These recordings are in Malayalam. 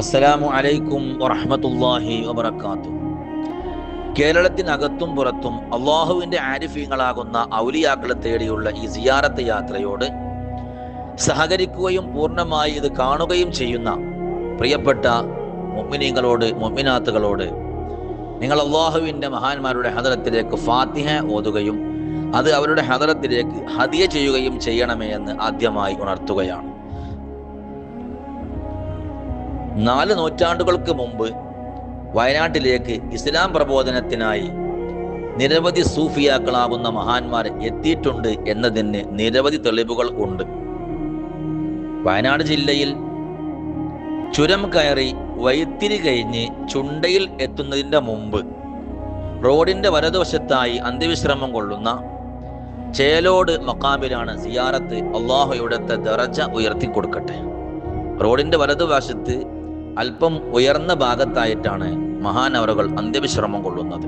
അസ്സലാമു അലൈക്കും വറഹമത്തല്ലാഹി വബറകാതുഹു. കേരളത്തിനകത്തും പുറത്തും അള്ളാഹുവിന്റെ ആരിഫീങ്ങളാകുന്ന ഔലിയാക്കളെ തേടിയുള്ള ഈ സിയാറത്ത് യാത്രയോട് സഹകരിക്കുകയും പൂർണമായി ഇത് കാണുകയും ചെയ്യുന്ന പ്രിയപ്പെട്ട മൊമ്മിനീങ്ങളോട് മൊമ്മിനാത്തുകളോട് നിങ്ങൾ അള്ളാഹുവിന്റെ മഹാന്മാരുടെ ഹദരത്തിലേക്ക് ഫാത്തിഹ ഓതുകയും അത് അവരുടെ ഹദരത്തിലേക്ക് ഹദിയ ചെയ്യുകയും ചെയ്യണമേ എന്ന് ആദ്യമായി ഉണർത്തുകയാണ്. നാല് നൂറ്റാണ്ടുകൾക്ക് മുമ്പ് വയനാട്ടിലേക്ക് ഇസ്ലാം പ്രബോധനത്തിനായി നിരവധി സൂഫിയാക്കളാകുന്ന മഹാന്മാർ എത്തിയിട്ടുണ്ട് എന്നതിന് നിരവധി തെളിവുകൾ ഉണ്ട്. വയനാട് ജില്ലയിൽ ചുരം കയറി വൈത്തിരി കഴിഞ്ഞ് ചുണ്ടയിൽ എത്തുന്നതിന്റെ മുമ്പ് റോഡിന്റെ വലതുവശത്തായി അന്ത്യവിശ്രമം കൊള്ളുന്ന ചേലോട് മക്കാമിലാണ് സിയാറത്ത് അള്ളാഹു ഇവിടുത്തെ ദറജ ഉയർത്തി കൊടുക്കട്ടെ റോഡിന്റെ വലതുവശത്ത് അല്പം ഉയർന്ന ഭാഗത്തായിട്ടാണ് മഹാനവറുകൾ അന്ത്യവിശ്രമം കൊള്ളുന്നത്.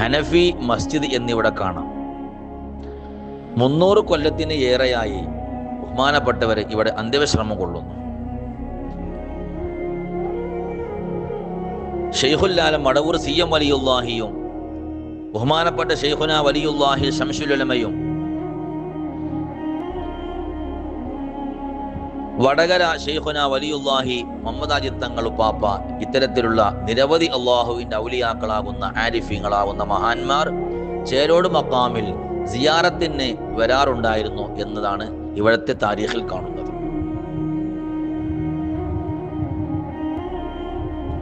ഹനഫി മസ്ജിദ് എന്നിവിടെ കാണാം. മുന്നൂറ് കൊല്ലത്തിന് ഏറെയായി ബഹുമാനപ്പെട്ടവർ ഇവിടെ അന്ത്യവിശ്രമം കൊള്ളുന്നു. ഷെയ്ഖുല്ലാലം മടവൂർ സി എം വലിയുല്ലാഹിയും ബഹുമാനപ്പെട്ട ഷെയ്ഖുന വലിയുല്ലാഹി ഷംഷുലമയും വടകര ഷെയ്ഖുന വലിയുല്ലാഹി മുഹമ്മദ് തങ്ങൾ പാപ്പ ഇത്തരത്തിലുള്ള നിരവധി അള്ളാഹുവിന്റെ ഔലിയാക്കളാകുന്ന ആരിഫീങ്ങളാകുന്ന മഹാന്മാർ ചേരോട് മക്കാമിൽ സിയാറത്തിന് വരാറുണ്ടായിരുന്നു എന്നതാണ് ഇവിടുത്തെ താരീഖിൽ കാണുന്നത്.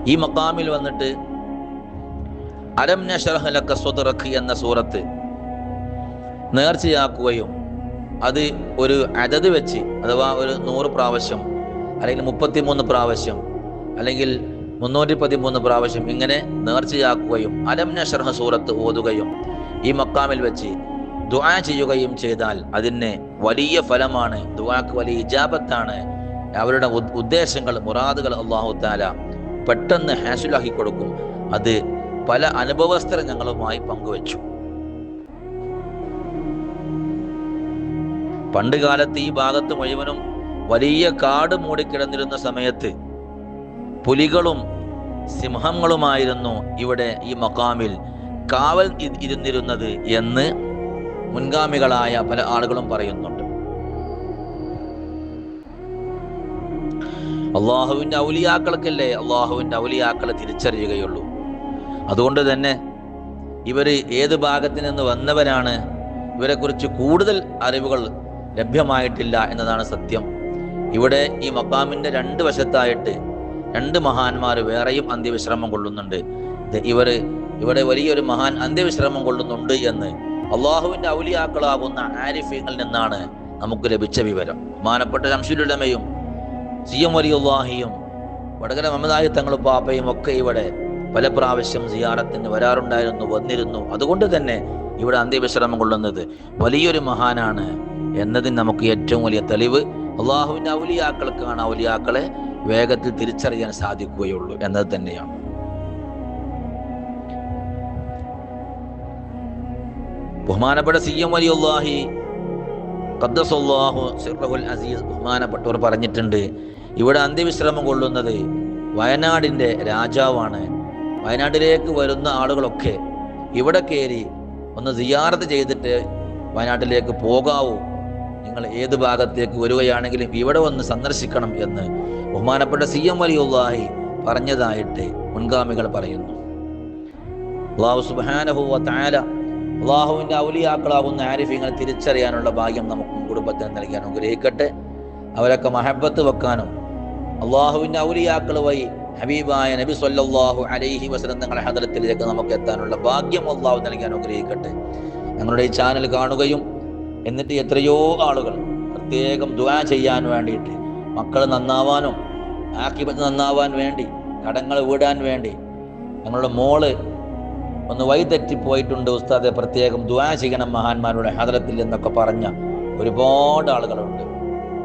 ഈ മക്കാമിൽ വന്നിട്ട് അലം നഷറഹലക്ക സ്വതറഖ് എന്ന സൂറത്ത് നേർച്ചയാക്കുകയും അത് ഒരു അതത് വെച്ച് അഥവാ ഒരു നൂറ് പ്രാവശ്യം അല്ലെങ്കിൽ മുപ്പത്തിമൂന്ന് പ്രാവശ്യം അല്ലെങ്കിൽ മുന്നൂറ്റി പതിമൂന്ന് പ്രാവശ്യം ഇങ്ങനെ നേർച്ചയാക്കുകയും അലം നഷർഹ സൂറത്ത് ഓതുകയും ഈ മക്കാമിൽ വെച്ച് ദുആ ചെയ്യുകയും ചെയ്താൽ അതിന് വലിയ ഫലമാണ്. ദുആക്ക് വലിയ ഇജാബത്താണ്. അവരുടെ ഉദ്ദേശങ്ങൾ മുറാദുകൾ അള്ളാഹു താല പെട്ടെന്ന് ഹാസുലാക്കി കൊടുക്കും. അത് പല അനുഭവസ്ഥർ ഞങ്ങളുമായി പങ്കുവച്ചു. പണ്ട് കാലത്ത് ഈ ഭാഗത്ത് മുഴുവനും വലിയ കാട് മൂടിക്കിടന്നിരുന്ന സമയത്ത് പുലികളും സിംഹങ്ങളുമായിരുന്നു ഇവിടെ ഈ മക്കാമിൽ കാവൽ ഇരുന്നിരുന്നത് എന്ന് മുൻഗാമികളായ പല ആളുകളും പറയുന്നുണ്ട്. അള്ളാഹുവിന്റെ ഔലിയാക്കൾക്കല്ലേ അള്ളാഹുവിന്റെ ഔലിയാക്കളെ തിരിച്ചറിയുകയുള്ളൂ. അതുകൊണ്ട് തന്നെ ഇവർ ഏത് ഭാഗത്തു നിന്ന് വന്നവരാണ് ഇവരെക്കുറിച്ച് കൂടുതൽ അറിവുകൾ ലഭ്യമായിട്ടില്ല എന്നതാണ് സത്യം. ഇവിടെ ഈ മക്കാമിന്റെ രണ്ട് വശത്തായിട്ട് രണ്ട് മഹാന്മാർ വേറെയും അന്ത്യവിശ്രമം കൊള്ളുന്നുണ്ട്. ഇവർ ഇവിടെ വലിയൊരു മഹാൻ അന്ത്യവിശ്രമം കൊള്ളുന്നുണ്ട് എന്ന് അള്ളാഹുവിന്റെ ഔലിയാക്കളാകുന്ന ആരിഫീങ്ങളിൽ നിന്നാണ് നമുക്ക് ലഭിച്ച വിവരം. മാനപ്പെട്ട ശംസുലുലമയും സി എം വലിയുല്ലാഹിയും വടകര മമതായി തങ്ങളും പാപ്പയും ഒക്കെ ഇവിടെ പല പ്രാവശ്യം സിയാറത്തിന് വരാറുണ്ടായിരുന്നു വന്നിരുന്നു. അതുകൊണ്ട് തന്നെ ഇവിടെ അന്ത്യവിശ്രമം കൊള്ളുന്നത് വലിയൊരു മഹാനാണ് എന്നതിന് നമുക്ക് ഏറ്റവും വലിയ തെളിവ് അള്ളാഹുവിന്റെ ഔലിയാക്കൾക്കാണ്. ഔലിയാക്കളെ വേഗത്തിൽ തിരിച്ചറിയാൻ സാധിക്കുകയുള്ളൂ എന്നത് തന്നെയാണ്. ബഹുമാനപ്പെട്ട സി എം സിറഹുൽ അസീസ് ബഹുമാനപ്പെട്ടവർ പറഞ്ഞിട്ടുണ്ട് ഇവിടെ അന്ത്യവിശ്രമം കൊള്ളുന്നത് വയനാടിന്റെ രാജാവാണ്. വയനാട്ടിലേക്ക് വരുന്ന ആളുകളൊക്കെ ഇവിടെ കയറി ഒന്ന് സിയാറത്ത് ചെയ്തിട്ട് വയനാട്ടിലേക്ക് പോകാവൂ. നിങ്ങൾ ഏത് ഭാഗത്തേക്ക് വരികയാണെങ്കിലും ഇവിടെ വന്ന് സന്ദർശിക്കണം എന്ന് ബഹുമാനപ്പെട്ട സി എം വലിയുള്ളാഹി പറഞ്ഞതായിട്ട് മുൻഗാമികൾ പറയുന്നു. അള്ളാഹു സുബാനഹുവ താര അള്ളാഹുവിന്റെ ഔലിയാക്കളാകുന്ന ആരിഫ്യങ്ങൾ തിരിച്ചറിയാനുള്ള ഭാഗ്യം നമുക്കും കുടുംബത്തിന് നൽകാൻ അനുഗ്രഹിക്കട്ടെ. അവരൊക്കെ മഹബത്ത് വെക്കാനും അള്ളാഹുവിന്റെ ഔലിയാക്കൾ വഴി ഹബീബായ നബി സല്ലാഹു അലൈഹി വസലം തങ്ങളുടെ ഹദരത്തിലേക്ക് നമുക്ക് എത്താനുള്ള ഭാഗ്യം അള്ളാഹു നൽകി അനുഗ്രഹിക്കട്ടെ. ഞങ്ങളുടെ ഈ ചാനൽ കാണുകയും എന്നിട്ട് എത്രയോ ആളുകൾ പ്രത്യേകം ദുആ ചെയ്യാൻ വേണ്ടിയിട്ട് മക്കൾ നന്നാവാനും ആക്കിപത്ത് നന്നാവാൻ വേണ്ടി കടങ്ങൾ വീടാൻ വേണ്ടി ഞങ്ങളുടെ മോൾ ഒന്ന് വഴിതെറ്റിപ്പോയിട്ടുണ്ട് ഉസ്താദെ പ്രത്യേകം ദുആ ചെയ്യണം മഹാന്മാരുടെ ഹദരത്തിൽ എന്നൊക്കെ പറഞ്ഞ ഒരുപാട് ആളുകളുണ്ട്.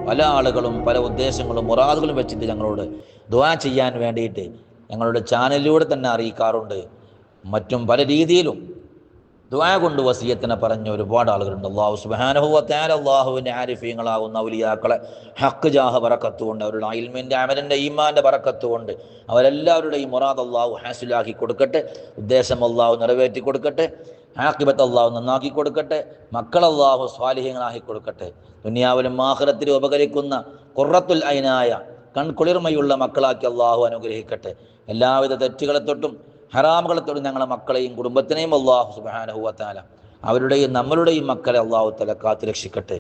പല ആളുകളും പല ഉദ്ദേശങ്ങളും മുറാദുകളും വെച്ചിട്ട് ഞങ്ങളോട് ദുആ ചെയ്യാൻ വേണ്ടിയിട്ട് ഞങ്ങളുടെ ചാനലിലൂടെ തന്നെ അറിയിക്കാറുണ്ട്. മറ്റും പല രീതിയിലും ദുആ കൊണ്ട് വസീയത്തിനെ പറഞ്ഞ ഒരുപാട് ആളുകളുണ്ട്. അള്ളാഹു സുബാനുഭവത്താൽ അള്ളാഹുവിന്റെ ആരിഫീങ്ങളാകുന്ന ഔലിയാക്കളെ ഹക്ക് ജാഹ പറക്കത്തുകൊണ്ട് അവരുടെ അയിൽമിന്റെ അമലിന്റെ ഈമാന്റെ പറക്കത്തുകൊണ്ട് അവരെല്ലാവരുടെയും മുറാദ് അള്ളാഹു ഹാസിലാക്കി കൊടുക്കട്ടെ ഉദ്ദേശം അള്ളാഹു നിറവേറ്റി കൊടുക്കട്ടെ. ആക്കിബത്ത് അള്ളാഹു നന്നാക്കി കൊടുക്കട്ടെ മക്കൾ അള്ളാഹു സ്വാലിഹ്യങ്ങളാക്കി കൊടുക്കട്ടെ ദുനിയാവിലും ആഹ്റത്തിലും ഉപകരിക്കുന്ന കുറത്തുൽ അയിനായ കൺകുളിർമയുള്ള മക്കളാക്കി അള്ളാഹു അനുഗ്രഹിക്കട്ടെ. എല്ലാവിധ തെറ്റുകളെ തൊട്ടും ഹറാമുകളെ തൊട്ടും ഞങ്ങളെ മക്കളെയും കുടുംബത്തിനെയും അള്ളാഹു സുബാനഹുവത്താല അവരുടെയും നമ്മളുടെയും മക്കളെ അള്ളാഹു തല കാത്തു രക്ഷിക്കട്ടെ